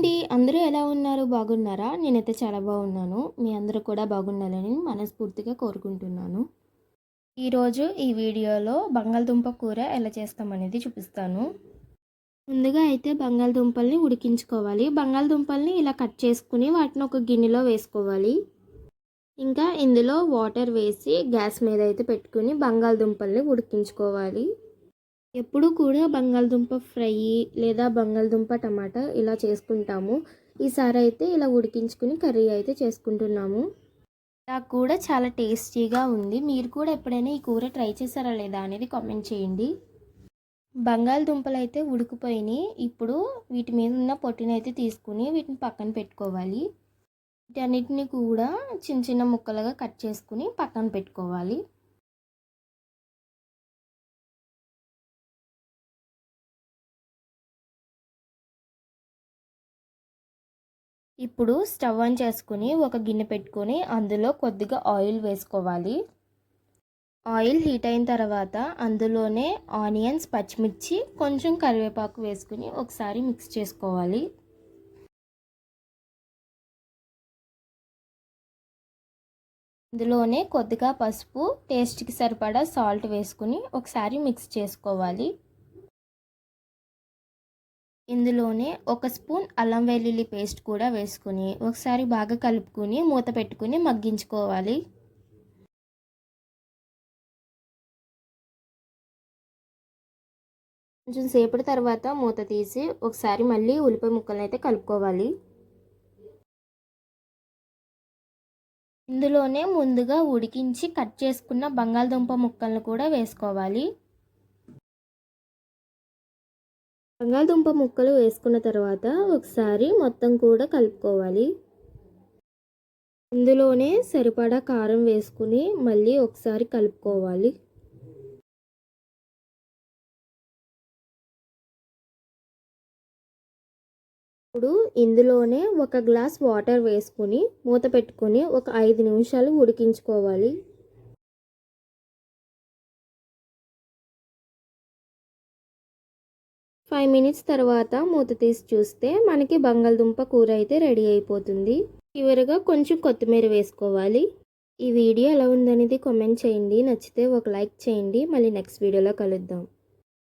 అండి అందరూ ఎలా ఉన్నారు? బాగున్నారా? నేనైతే చాలా బాగున్నాను. మీ అందరూ కూడా బాగుండాలని మనస్ఫూర్తిగా కోరుకుంటున్నాను. ఈరోజు ఈ వీడియోలో బంగాళదుంప కూర ఎలా చేస్తామనేది చూపిస్తాను. ముందుగా అయితే బంగాళదుంపల్ని ఉడికించుకోవాలి. బంగాళదుంపల్ని ఇలా కట్ చేసుకుని వాటిని ఒక గిన్నెలో వేసుకోవాలి. ఇంకా ఇందులో వాటర్ వేసి గ్యాస్ మీద అయితే పెట్టుకుని బంగాళదుంపల్ని ఉడికించుకోవాలి. ఎప్పుడు కూడా బంగాళదుంప ఫ్రై లేదా బంగాళదుంప టమాటా ఇలా చేసుకుంటాము. ఈసారి అయితే ఇలా ఉడికించుకుని కర్రీ అయితే చేసుకుంటున్నాము. నాకు కూడా చాలా టేస్టీగా ఉంది. మీరు కూడా ఎప్పుడైనా ఈ కూర ట్రై చేశారా లేదా అనేది కామెంట్ చేయండి. బంగాళదుంపలు అయితే ఉడికిపోయినాయి. ఇప్పుడు వీటి మీద ఉన్న పొట్టిని అయితే తీసుకుని వీటిని పక్కన పెట్టుకోవాలి. వీటన్నిటిని కూడా చిన్న చిన్న ముక్కలుగా కట్ చేసుకుని పక్కన పెట్టుకోవాలి. ఇప్పుడు స్టవ్ ఆన్ చేసుకుని ఒక గిన్నె పెట్టుకొని అందులో కొద్దిగా ఆయిల్ వేసుకోవాలి. ఆయిల్ హీట్ అయిన తర్వాత అందులోనే ఆనియన్స్ పచ్చిమిర్చి కొంచెం కరివేపాకు వేసుకుని ఒకసారి మిక్స్ చేసుకోవాలి. ఇందులోనే కొద్దిగా పసుపు టేస్ట్కి సరిపడా సాల్ట్ వేసుకుని ఒకసారి మిక్స్ చేసుకోవాలి. ఇందులోనే ఒక స్పూన్ అల్లం వెల్లుల్లి పేస్ట్ కూడా వేసుకుని ఒకసారి బాగా కలుపుకొని మూత పెట్టుకుని మగ్గించుకోవాలి. కొంచెం సేపటి తర్వాత మూత తీసి ఒకసారి మళ్ళీ ఉల్లిపాయ ముక్కలను అయితే కలుపుకోవాలి. ఇందులోనే ముందుగా ఉడికించి కట్ చేసుకున్న బంగాళదుంప ముక్కలను కూడా వేసుకోవాలి. బంగాళదుంప ముక్కలు వేసుకున్న తర్వాత ఒకసారి మొత్తం కూడా కలుపుకోవాలి. ఇందులోనే సరిపడా కారం వేసుకుని మళ్ళీ ఒకసారి కలుపుకోవాలి. ఇప్పుడు ఇందులోనే ఒక గ్లాస్ వాటర్ వేసుకుని మూత పెట్టుకొని ఒక ఐదు నిమిషాలు ఉడికించుకోవాలి. ఫైవ్ మినిట్స్ తర్వాత మూత తీసి చూస్తే మనకి బంగాళదుంప కూర అయితే రెడీ అయిపోతుంది. చివరిగా కొంచెం కొత్తిమీర వేసుకోవాలి. ఈ వీడియో ఎలా ఉందనేది కామెంట్ చేయండి. నచ్చితే ఒక లైక్ చేయండి. మళ్ళీ నెక్స్ట్ వీడియోలో కలుద్దాం.